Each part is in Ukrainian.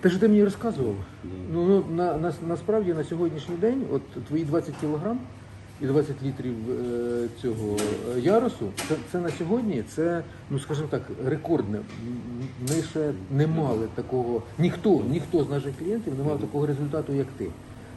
Те, що ти мені розказував, ну, ну на, на, насправді на сьогоднішній день, от твої 20 кілограм і 20 літрів е, цього е, ярусу, це, це на сьогодні, це, ну скажімо так, рекордне. Ми ще не мали такого, ніхто, ніхто з наших клієнтів не мав такого результату, як ти.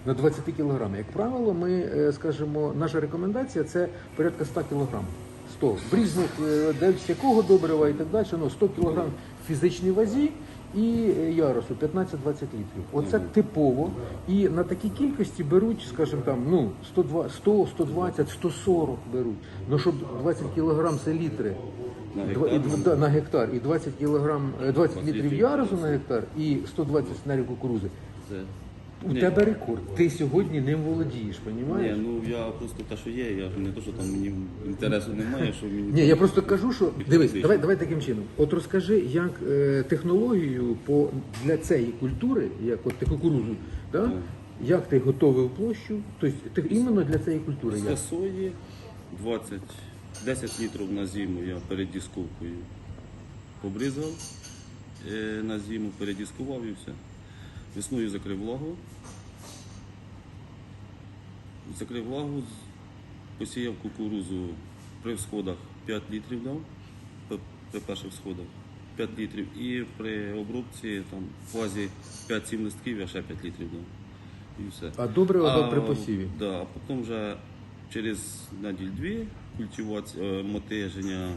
На 20 кілограмах. Як правило, ми е, скажімо, наша рекомендація це порядка 100 кілограм. 100. В різних е, де з якого добрива і так далі, ну 100 кілограм в фізичній вазі і е, ярусу 15-20 літрів. Оце типово. І на такій кількості беруть, скажімо там, ну 102, 100, 120, 140 беруть. Ну щоб 20 кілограм це літри. На гектар. і да, на гектар і 20 кілограм, е, 20 літрів літрів. ярусу на гектар і 120 снарів кукурузи. У Ні. тебе рекорд. Ти сьогодні ним володієш, Ні, розумієш? ну я просто те, що є, я ж не то, що там мені інтересу немає, що мені. Ні, я просто кажу, що дивись, давай, давай таким чином. От розкажи, як е, технологію по для цієї культури, як от ти кукурузу, да? Як ти готовив площу, тобто ти іменно для цієї культури. Після Як? сої 20, 10 літрів на зиму я перед дисковкою побризав е, на зиму, передіскував і все. Весною закрив влагу. Закрив влагу, посіяв кукурузу при всходах 5 літрів дав, при- перших сходах 5 літрів. І при обробці там, в фазі 5-7 листків я ще 5 літрів дав. І все. А добре А, при посіві. Да, а потім вже через неділь-дві культивація, е, мотиження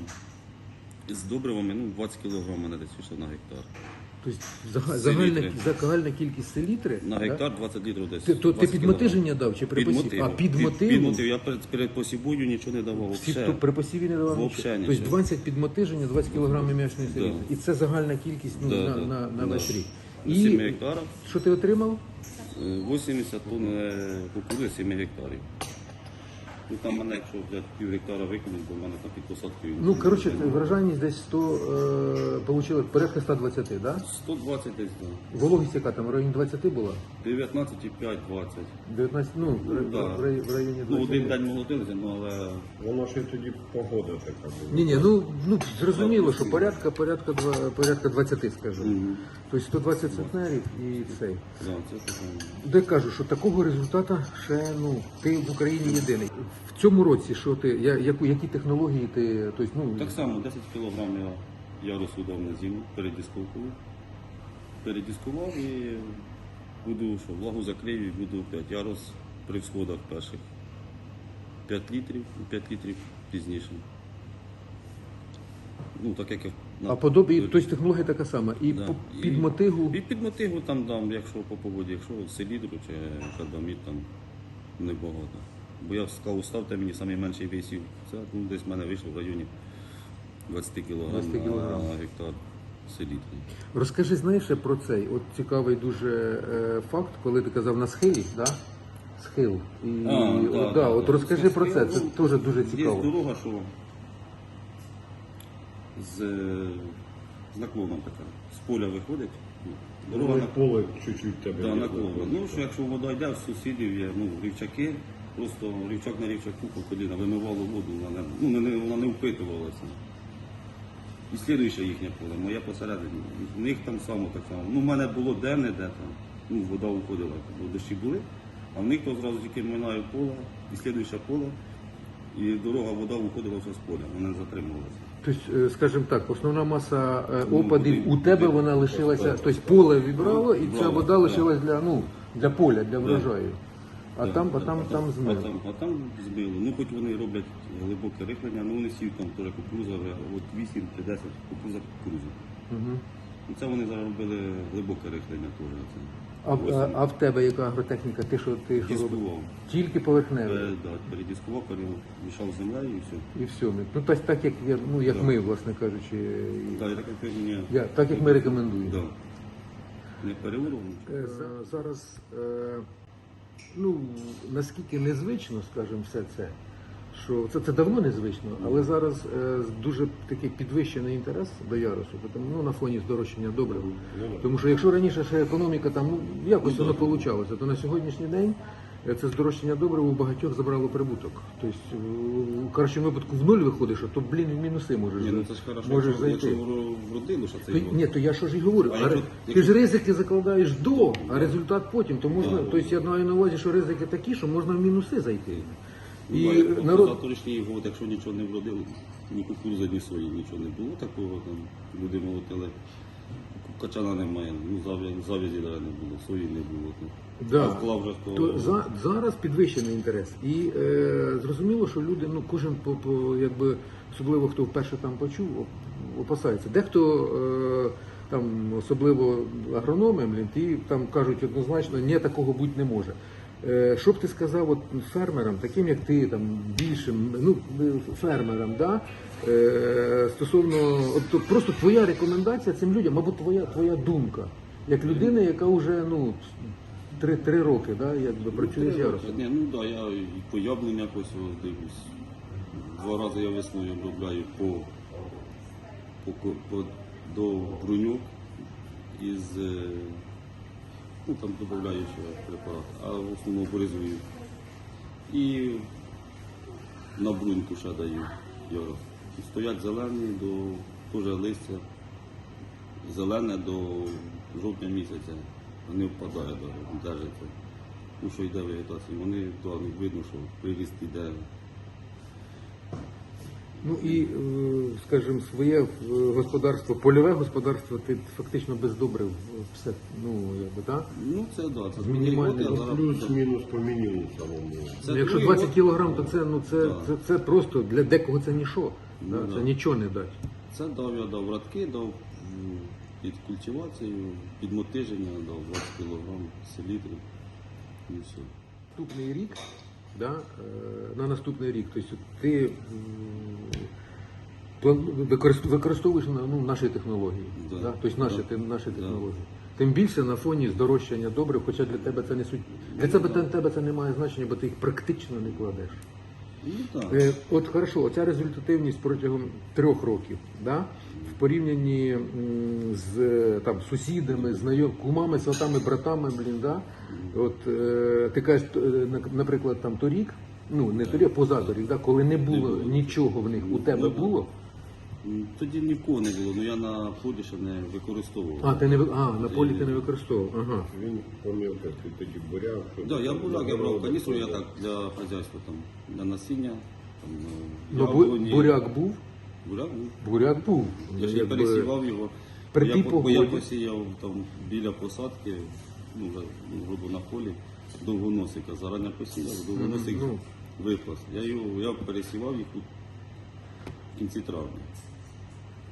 з добривами, ну 20 кг мене десь вийшло на гектар. Тобто загальна, загальна кількість селітри. На гектар 20 літрів десь. Ти, то ти 20 під дав чи при посіві? А під Під, мотиву? під мотиву. Я перед, перед нічого не давав. Всі, Вообще. хто при посіві не давав Вообще нічого. нічого. Тобто 20 під мотиження, 20 кг м'ячної Да. селітри. І це загальна кількість ну, Да, на, да, на, на да. весь рік. На 7 гектарів що ти отримав? е, 80 тонн е, кукурузи 7 гектарів. Ну там мене, якщо взяти пів гектара викинуть, бо в мене там під посадкою. Ну, коротше, врожайність десь 100, е, получили порядка 120, так? Да? 120 десь, да. Вологість яка там, в районі 20 була? 19,5, 20. 19, ну, в, Ну, да. в, рай- в районі 20. Ну, один день молотилися, ну але Воно ж і тоді погода така була. Ні, ні, ну, ну зрозуміло, що порядка, порядка, два- порядка 20, скажу. Тобто 120 центнерів і цей. Де кажу, що такого результату ще ну ти в Україні єдиний. В цьому році, що ти, я, яку, які технології ти, тобто, ну, Так само 10 кг я ярусу дав на зиму перед дисковкою. Передіскував і буду що, влагу закрив і буду опять ярус при всходах перших. 5 літрів, 5 літрів пізніше. Ну, так як я а подобі, тобто технологія така сама. І Да. по, під мотигу, І під мотиву там дам, якщо по погоді, якщо селідру чи кардамід там небагато. Бо я сказав, ставте мені найменший висів. Це ну, десь в мене вийшло в районі 20 кг 20 кілограм. гектар селітри. розкажи, знаєш ще про цей. От цікавий дуже е, факт, коли ти казав на схилі, да? Схил. І, А, от, да, да, да, от да. розкажи про це, це Ну, теж дуже Є цікаво. дорога, що з, з наклоном така. З поля виходить. Дорога на поле чуть-чуть тебе. Да, є. наклонно. Ну, що якщо вода йде, в сусідів є ну, рівчаки, просто рівчак на рівчаку коліна вимивало воду, вона не, ну, не, вона не впитувалася. І слідуюче їхнє поле, моє посередині. В них там само так само. Ну, в мене було де-не-де там. Ну, вода уходила, бо дощі були, а в них то зразу тільки минає поле, і слідуюче поле, і дорога, вода виходила все з поля, вона не затримувалася. Тобто, е, скажімо так, основна маса е, Ну, опадів у тебе вона лишилася, тобто поле вібрало, і ця вода лишилась для, ну, для поля, для врожаю. А там, а там, там А змило. там, а там збило. Ну, хоч вони роблять глибоке рихлення, ну вони сіють там теж кукуруза от 8 чи 10 кукуруза кукурузу. Угу. Ну, це вони зараз робили глибоке рихлення теж. Це. А, в- а, а в тебе яка агротехніка? Ти що ти що робиш? Дискував. Тільки поверхневе. Е, да, перемішав з землею і все. І все. Ну так, так як я, ну як Да. ми, власне кажучи, і- Да, і так як мені. я, так як ми рекомендуємо. Да. Не переуров. Е, за- Зараз, е, ну наскільки незвично, скажімо, все це, що це, це давно незвично, але зараз е, дуже такий підвищений інтерес до ярусу, тому, ну, на фоні здорожчання добрив. Тому що якщо раніше ще економіка там ну, якось Ну, воно получалося, то на сьогоднішній день е, це здорожчання добрив у багатьох забрало прибуток. Тобто, в кращому випадку в нуль виходиш, а то, блін, в мінуси можеш, Ні, ну це ж хорошо, можеш якщо, зайти. вро- вродило, що це То, його. ні, то я що ж і говорю. А А якщо- ре- ти ж ризики закладаєш до, а результат потім. То можна, тобто я маю на увазі, що ризики такі, що можна в мінуси зайти. І народ. За торішній год, якщо нічого не вродило, ні кукурудзи, ні сої, нічого не було такого, там люди молотили. Качана немає, ну зав'язі, навіть не було, сої не було. Да. Вклав вже то, То за, зараз підвищений інтерес. І е, зрозуміло, що люди, ну кожен по, по якби особливо хто вперше там почув, опасається. Дехто е, там, особливо агрономи, блін, ті там кажуть однозначно, ні, такого бути не може. Е, що б ти сказав от, фермерам, таким як ти, там більшим, ну фермерам, да? е, стосовно от, просто твоя рекомендація цим людям, мабуть, твоя твоя думка, як людина, яка вже ну три, три роки, да, якби працює з ярусом. Ні, ну так, да, я і по яблуням якось дивлюсь. Два рази я весною обробляю по, по, ко- по, до бруньок із, е, ну там додаю ще препарат, а в основному порізую. І на бруньку ще даю. І Стоять зелені до теж листя, зелене до жовтня місяця. Вони впадають, держаться. Ну, що йде вегетація. Вони ну, видно, що приріст йде. Ну і, е, скажімо, своє е, господарство, польове господарство, ти фактично без добрив е, все, ну якби так. Ну це да, це зараз- Плюс-мінус по мінімуму самому. Якщо другий 20 кілограм, то це ну це, Да. це, це просто для декого це ніщо. Ну, да, да. Це нічого не дасть. Це дав я дав радки, дав під культивацію, під мотиження, дав 20 кг селітрів. І все. Наступний рік, да, е, на наступний рік, тобто ти використовуєш ну, наші технології, Да. да. тобто наші, Да. наші технології. Да. Тим більше на фоні здорожчання добрив, хоча для тебе це не суть. Для тебе, для тебе це не має значення, бо ти їх практично не кладеш. Ну так. Е, От хорошо, оця результативність протягом трьох років, да? в порівнянні м, з там, сусідами, знайомими, кумами, сватами, братами, блін, да? От е, ти кажеш, т- е, на- наприклад, там торік, ну не торік, а позаторік, да? коли не було нічого в них, у тебе було? Тоді нікого не було, але я на полі ще не використовував. А, ти не ви- а, на полі ти не використовував. Ага. Він пам'ятав, ти тоді буряв. щоб- Да, я буряк, я брав каністру, я так для хазяйства, там, для насіння. Там, е, Ну, бу- яблуні. буряк був, Буряк був. буряк був. Я ж не Якби- пересівав його. при я, тій по- я погоді. посіяв там біля посадки, ну, вже, ну, грубо на полі, довгоносика. Зарані посіяв, довгоносик ну. випас. Я його я пересівав їх у в кінці травня.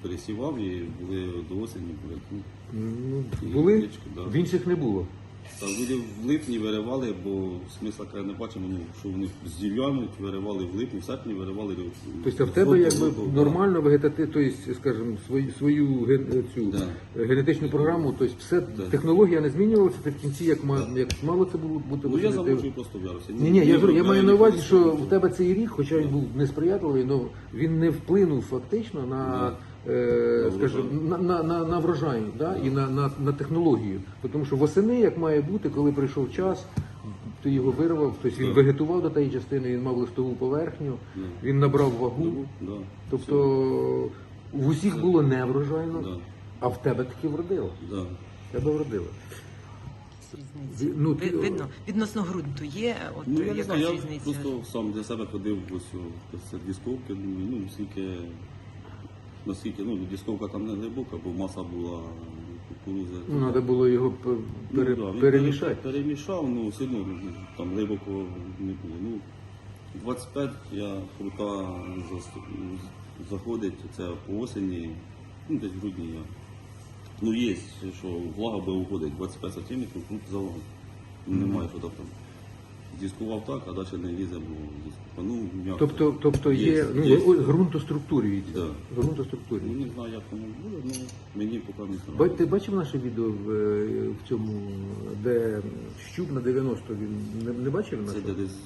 Пересівав і були до осені були. Ну, були, Яєчко, да. в інших не було. Та люди в липні виривали, бо смисла каже, не бачимо, ну, що вони зів'януть, виривали в липні, в серпні виривали. Тобто в тебе якби нормально вегетати, тобто, скажімо, свою, свою ген- цю Да. е, генетичну програму, тобто все, Да. технологія не змінювалася, ти в кінці як, ма, як мало це було бути Ну я висадити. замовчую просто в ярусі. Ні, ні, я, говорю, я маю на увазі, що у тебе цей рік, хоча він був несприятливий, але він не вплинув фактично е, На скажімо, врожай. на, на, на, на врожай да? і на, на, на технологію. Тому що восени, як має бути, коли прийшов час, ти його вирвав, тобто він Так. вегетував до тієї частини, він мав листову поверхню, він набрав вагу. Ну. Тобто в усіх було неврожайно, а в тебе таки вродило. В тебе вродило. Різниця. Ну, ти- Видно, відносно ґрунту є, от Ну я не якась знаю, я просто сам для себе ходив ось о, це дисковки, думаю, ну скільки, наскільки, ну дисковка там не глибока, бо маса була кукурузи. Ну, треба було його пере- Ну, да, він перемішати. Перемішав, ну все одно ну, там глибоко не було. Ну, 25 я крута заходить це по осені, ну десь в грудні я. Ну є, що влага би уходить 25 сантиметрів, крут залог. Немає що там. Дискував так, а далі не лізе, бо дискував. Ну, м'яко. Тобто, тобто є, Є, ну, є. ґрунтоструктурюється. Да. Ну, Ґрунтоструктурюється. не знаю, як воно буде, ну мені поки не Ба- Ти бачив наше відео в, е, в цьому, де щуп на 90 він не, не бачив Це де десь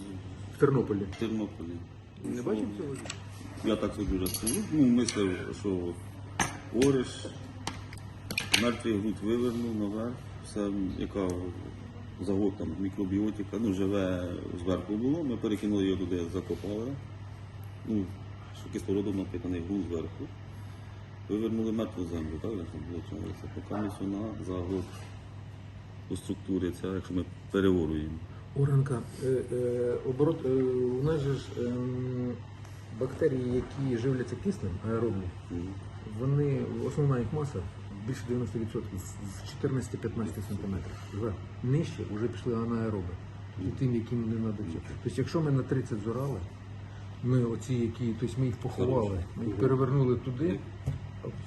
В Тернополі. в Тернополі. Не бачив цього? відео? Я так собі скажу. Ну, мислив, що ориш, мертвий грудь вивернув наверх, все, яка завод там мікробіотика, ну живе зверху було, ми перекинули його туди, закопали. Ну, що кислородом напитаний був зверху. Вивернули мертву землю, так як виходить. Поки ми сюди загод по структурі, це якщо ми переоруємо. Оранка, е, е, оборот, е, у нас же ж ем, бактерії, які живляться киснем, аеробні, вони, основна їх маса більше 90% з 14-15 см. Нижче вже пішли анаероби. І тим, яким не треба цього. Тобто, якщо ми на 30 зорали, ми оці, які, тобто ми їх поховали, ми їх перевернули туди,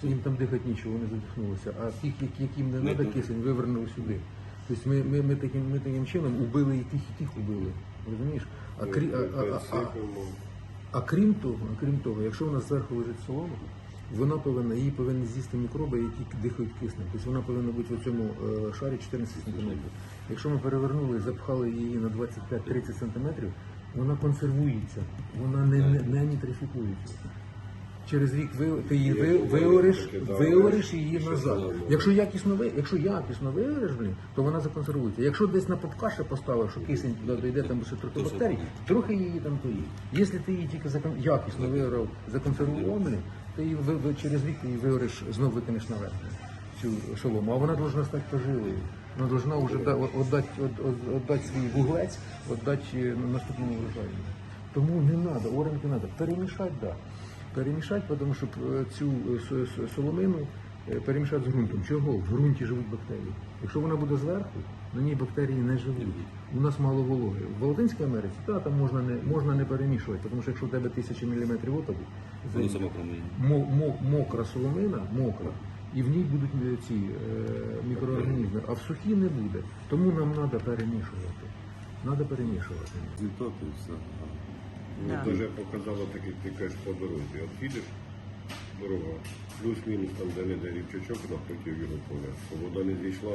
їм там дихати нічого, вони задихнулися. А тих, яким не треба кисень, вивернули сюди. Тобто ми, ми, ми, таким, ми таким чином убили і тих, і тих убили. Розумієш? А, крі, а, а, а, а, а крім того, крім того, якщо у нас зверху лежить солома, вона повинна, її повинні з'їсти мікроби, які дихають киснем. Тобто вона повинна бути в цьому е, шарі 14 см. Якщо ми перевернули і запхали її на 25-30 см, вона консервується, вона не, не, не нітрифікується. Через рік ви, ти її ви, виориш, виориш її назад. Якщо якісно ви, якщо якісно виориш, блін, то вона законсервується. Якщо десь на попкаше поставив, що кисень туди дійде, там ще трохи бактерій, трохи її там поїть. Якщо ти її тільки закон... якісно виорав, законсервував, блін, ти її через рік її виориш, знов викинеш наверх цю шолому. А вона повинна стати пожилою. Вона повинна вже віддати, свій вуглець, віддати наступному врожаю. Тому не треба, оренки не треба. Перемішати, так. Да. Перемішати, тому що е, цю е, со- со- соломину е, перемішати з ґрунтом. Чого? В ґрунті живуть бактерії. Якщо вона буде зверху, на ній бактерії не живуть. У нас мало вологи. В Латинській Америці та, там можна не, можна не перемішувати, тому що якщо у тебе тисячі міліметрів опаду, Воно саме промиє. мо- мо- мокра соломина, мокра, і в ній будуть е, ці е, мікроорганізми, а в сухій не буде. Тому нам треба перемішувати. Треба перемішувати. Результат і все. Ну, Да. даже показало так, як ти кажеш по дорозі. От їдеш, дорога, плюс-мінус там де не де рівчачок напроти його поля. Вода не зійшла,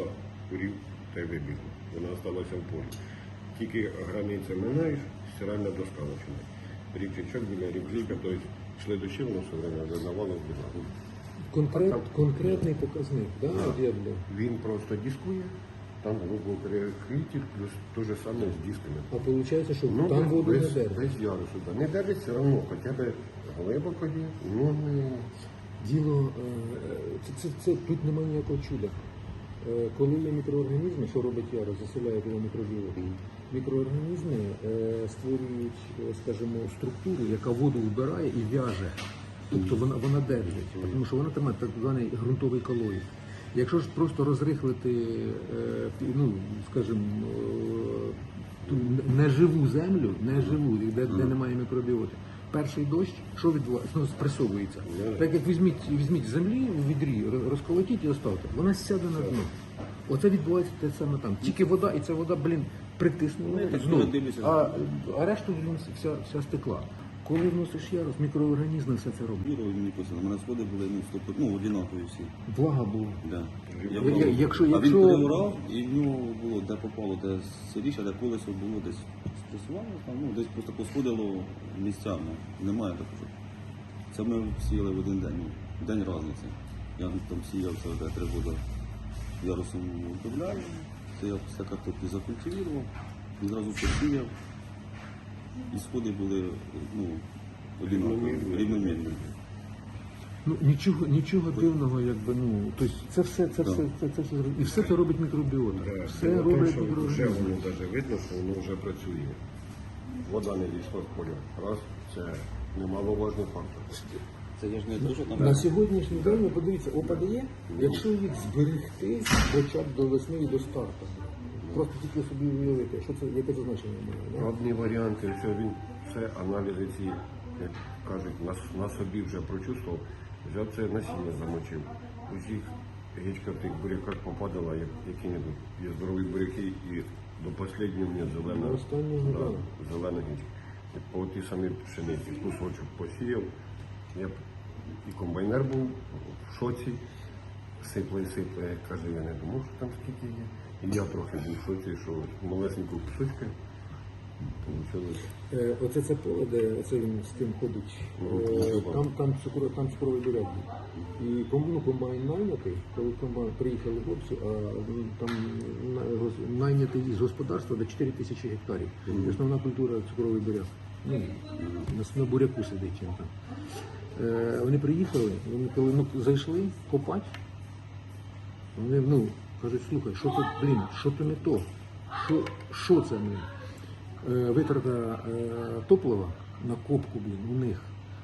рів та й вибігла. Вона залишилася в полі. Тільки границя минаєш, стиральна доска починає. Рівчачок біля рівчачка, тобто йшли дощі, воно все время. Конкрет, конкретний показник, да, я. Він просто дискує, там глибоко перекриті, плюс те ж саме з дисками. А виходить, що Ну, там воду не без, держить. без ярусу, да. Не держить все одно, хоча б глибоко є, ну не Діло е, це, це, це тут немає ніякого чуда. Е, Коли є мікроорганізми, що робить яро, заселяє його мікробіологію, мікроорганізми е, створюють, е, скажімо, структуру, яка воду вбирає і в'яже. Тобто вона, вона держить, тому що вона тримає так званий ґрунтовий колоїд. Якщо ж просто розрихлити, е, ну, скажімо, ту неживу землю, неживу, де, де немає мікробіоти, перший дощ, що відбувається? Ну, спресовується. Так як візьміть, візьміть землі в відрі, розколотіть і оставте, вона сяде на дно. Оце відбувається те саме там. Тільки вода, і ця вода, блін, притиснула Ну, дивлюся, А, а решту вся, вся стекла. Коли вносиш ярус, мікроорганізми все це роблять. Вірою мені писано, у мене сходи були ну, стоп, ну, одинакові всі. Влага була. Да. Я- я- якщо- а він якщо- переорав, і в нього було, де попало, де сиріше, де колесо було десь спресувало, там, ну, десь просто посходило місцями. Немає такого. Це ми сіяли в один день, ну, день різниці. Я там сіяв це де три роки ярусом обробляю, це я після картоплі закультивував, відразу посіяв. І сходи були ну, одинакові, рівномірні. Ну нічого, нічого дивного, якби ну тобто це все, це все, це, це все зробить. і все це робить мікробіота. Да, Все тому, робить що вже воно навіть видно, що воно вже працює. Вода не дійшла в поле. Раз, це немаловажний фактор. Це я ж не дуже там. На сьогоднішній день, ви подивіться, опади є, якщо їх зберегти хоча б до весни і до старту. Просто тільки собі уявити, що це, яке це значення має. да? Одні варіанти, все він все аналізи ці, як кажуть, на, с- на собі вже прочувствував. Взяв це насіння замочив. Усіх гічка в тих буряках попадала, як які-небудь. Є здорові буряки і до останнього мені зелена, До останнього, да, да. зелена гічка. І по тій самій пшениці кусочок посіяв. Я і комбайнер був в шоці. Сипле і сипле, каже, я не думав, що там скільки є. І я трохи був в шоці, що малесеньку кусочка Получилось. Е, Оце це поле, де оце він з тим ходить. Е, Там, там, цукро, там цукровий буряк був. І ком- ну, комбайн найнятий, коли комбайн приїхали хлопці, а там на його найнятий з господарства до 4 тисячі гектарів. Основна культура цукровий буряк. Ну, на, буряку сидить він там. Е, вони приїхали, вони коли ну, зайшли копати, вони ну, кажуть, слухай, що тут, блін, що то не то? Що, що це блін? Е, витрата е, топлива на копку, блін, у них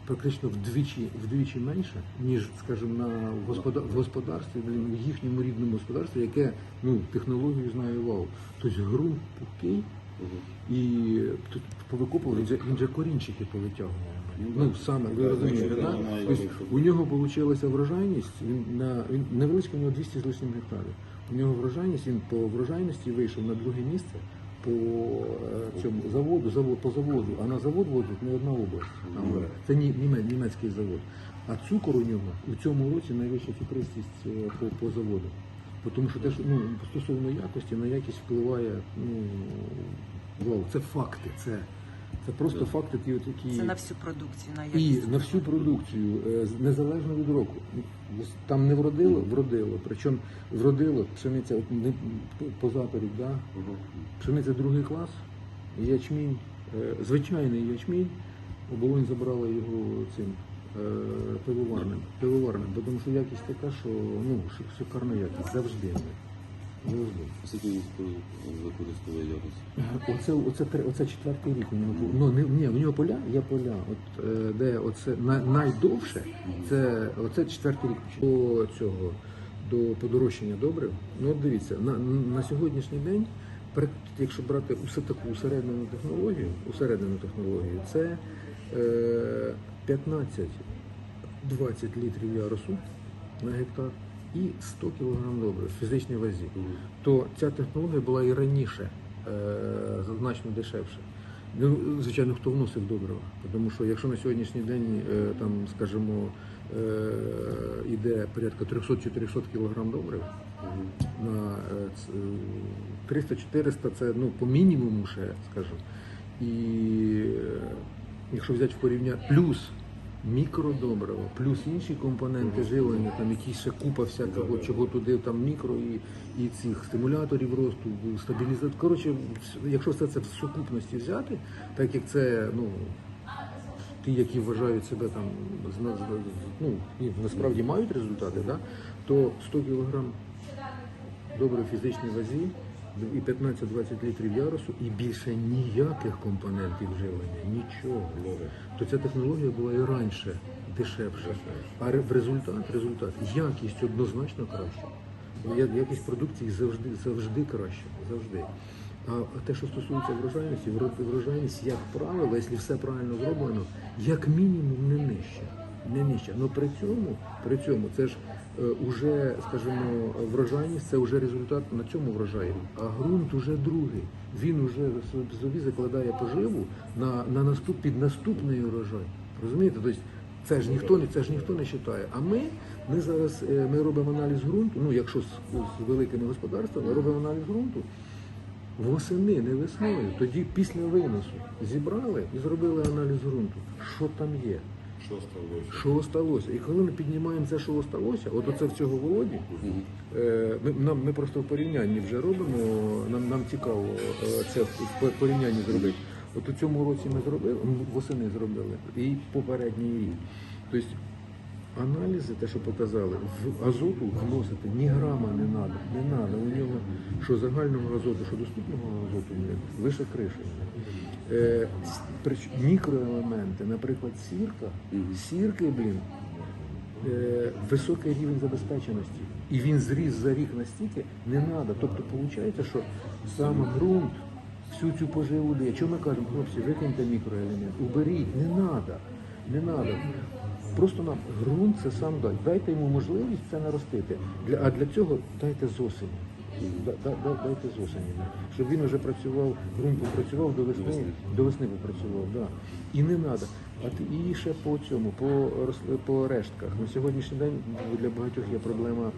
практично вдвічі, вдвічі менше, ніж, скажімо, на в в господарстві, блін, в їхньому рідному господарстві, яке ну, технологію знає вау. Тобто ґрунт пухкий, і тут повикопували, він же, він же корінчики повитягував. Ну, саме, ви розумієте, да, так? Тобто, у нього вийшла врожайність, він на він невеличка, у нього 200 з лишнім гектарів. У нього врожайність, він по врожайності вийшов на друге місце по е, цьому заводу, завод, по заводу, а на завод возить не одна область. Там, Це ні, німе- німецький завод. А цукор у нього у цьому році найвища цукристість е, по, по заводу. Тому що те, що ну, стосовно якості, на якість впливає, ну, вау, це факти, це, це просто факти, ті, от, які... Це на всю продукцію, на І на всю продукцію, е, незалежно від року. Там не вродило, вродило. Причому вродило пшениця от не позаторік, да? пшениця другий клас, ячмінь, е, звичайний ячмінь, оболонь забрала його цим пивоварним. пивоварним, бо тому що якість така, що ну, шикарна якість, завжди. Завжди. Скільки використовує якось? Оце, оце, тре- оце четвертий рік у нього. бу- Ну, не, ні, у нього поля, є поля. От, е, де оце на, найдовше, це оце четвертий рік до цього, до подорожчання добрив. Ну от дивіться, на, на сьогоднішній день, якщо брати усе таку усереднену технологію, усереднену технологію, це е, 15-20 літрів ярусу на гектар і 100 кг добрив в фізичній вазі то ця технологія була і раніше е, значно дешевше. Ну, звичайно, хто вносив добрива. Тому що якщо на сьогоднішній день е, там, скажімо, е, іде порядка 300-400 кг добрив, на е, ц- е, 300-400 це ну, по мінімуму ще, скажу. І е, якщо взяти в порівняння плюс мікродобрива, плюс інші компоненти живлення, там якісь ще купа всякого, чого туди, там мікро і, і цих стимуляторів росту, стабілізатор. Коротше, якщо все це в сукупності взяти, так як це, ну. Ті, які вважають себе там ну, і насправді мають результати, да? то 100 кг добре в фізичній вазі і 15-20 літрів ярусу, і більше ніяких компонентів живлення, нічого. То ця технологія була і раніше дешевша. А результат, результат, якість однозначно краща. Якість продукції завжди, завжди краща. Завжди. А те, що стосується врожайності, врожайність, як правило, якщо все правильно зроблено, як мінімум не нижче. Не нижче. Але при цьому, при цьому це ж е, уже, скажімо, врожайність це вже результат на цьому врожаї. А ґрунт уже другий. Він уже собі- собі закладає поживу на, на наступ, під наступний урожай. Розумієте? Тобто це ж ніхто не це ж ніхто не вважає. А ми, ми зараз е, ми робимо аналіз ґрунту. Ну, якщо з, з великими господарствами, робимо аналіз ґрунту. Восени, не весною. Тоді після виносу зібрали і зробили аналіз ґрунту. Що там є? Що сталося? Що сталося? І коли ми піднімаємо це, що сталося, от оце в цього Володі, е, ми, нам, ми просто в порівнянні вже робимо, нам, нам цікаво е, це в порівнянні зробити. От у цьому році ми зробили, восени зробили, і попередній рік. Тобто аналізи, те, що показали, в азоту вносити ні грама не треба. Не треба. У нього що загального азоту, що доступного азоту, блін, вище криші. Е, прич- мікроелементи, наприклад, сірка, сірки, блін, е, високий рівень забезпеченості. І він зріс за рік настільки, не треба. Тобто, виходить, що саме ґрунт всю цю поживу дає. Чому ми кажемо, хлопці, викиньте мікроелемент, уберіть, не треба, не треба. Просто нам ґрунт це сам дасть. Дайте йому можливість це наростити. Для, а для цього дайте з осені. Да- да- да- Дайте з осені. да. Щоб він вже працював, ґрунт попрацював до весни, до весни попрацював. Да. І не треба. А ти- і ще по цьому, по, по рештках. На сьогоднішній день для багатьох є проблема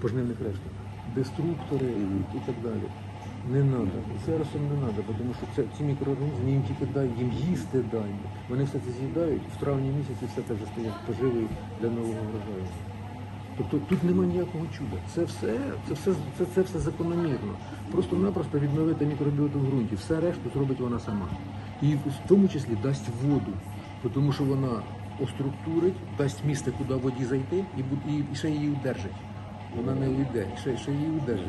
пожнивних решток. Деструктори і так далі. Не треба. Зараз не треба, тому що це, ці мікроорганізми їм тільки дай, їм їсти дай. Вони все це з'їдають, в травні місяці все це вже стає поживою для нового врожаю. Тобто тут немає ніякого чуда. Це все, це все, це, це все закономірно. Просто-напросто відновити мікробіоту в ґрунті. Все решту зробить вона сама. І в тому числі дасть воду, тому що вона оструктурить, дасть місце, куди воді зайти, і, і, і ще її удержить. Вона не уйде, ще, ще її удержить.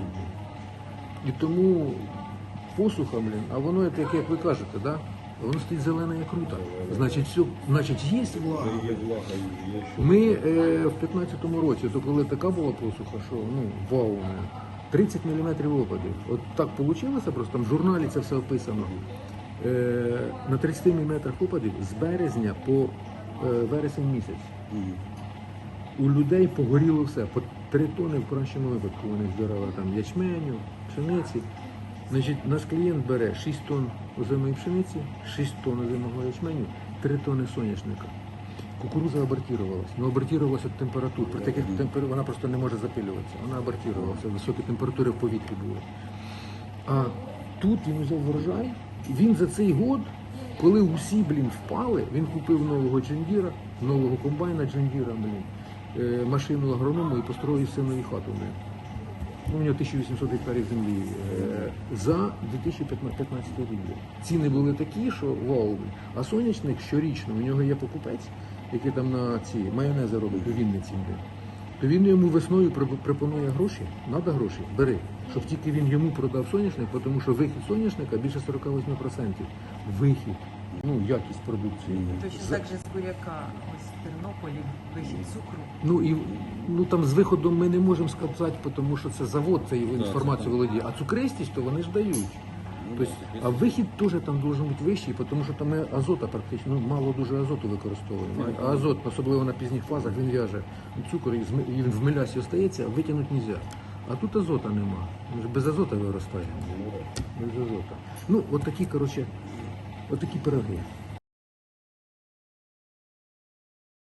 І тому посуха, блін, а воно, як, як ви кажете, да? воно стоїть зелене як рута. Значить, все, значить, є влага. Ми е, в 15-му році, то коли така була посуха, що ну вау, ну, 30 мм опадів. От так вийшло, просто там в журналі це все описано. Е, на 30 мм опадів з березня по е, вересень місяць. У людей погоріло все. По 3 тони в кращому випадку вони збирали там ячменю, пшениці. Значить, наш клієнт бере 6 тонн озимої пшениці, 6 тонн озимого ячменю, 3 тонни соняшника. Кукуруза абортувалась. Ну, абортувалася від температур. При таких темпер... вона просто не може запилюватися. Вона абортувалася, високі температури в повітрі були. А тут він взяв врожай, він за цей год, коли усі, блін, впали, він купив нового джендіра, нового комбайна джендіра, блін, е, машину агроному і построїв синові хату. Блін. Ну, у нього 1800 гектарів землі е, за 2015 рік. Ціни були такі, що вау. А сонячник щорічно, у нього є покупець, який там на ці майонези робить Вінниці. блін. То він йому весною пропонує гроші, треба гроші, бери. Щоб тільки він йому продав соняшник, тому що вихід соняшника більше 48%. Вихід, ну, якість продукції. Точно так же з буряка ось в Тернополі вихід цукру. Ну і ну там з виходом ми не можемо сказати, тому що це завод, це інформацію володіє. А цукристість, то вони ж дають. Тобто, а вихід теж там должен бути вищий, тому що там ми азота практично ну, мало дуже азоту використовуємо. А азот, особливо на пізніх фазах, він в'яже цукор і зми- і він в мелясі остається, а витягнути не можна. А тут азота нема. Він ж без азота виростає. Без азота. Ну, от такі, коротше, от такие пироги.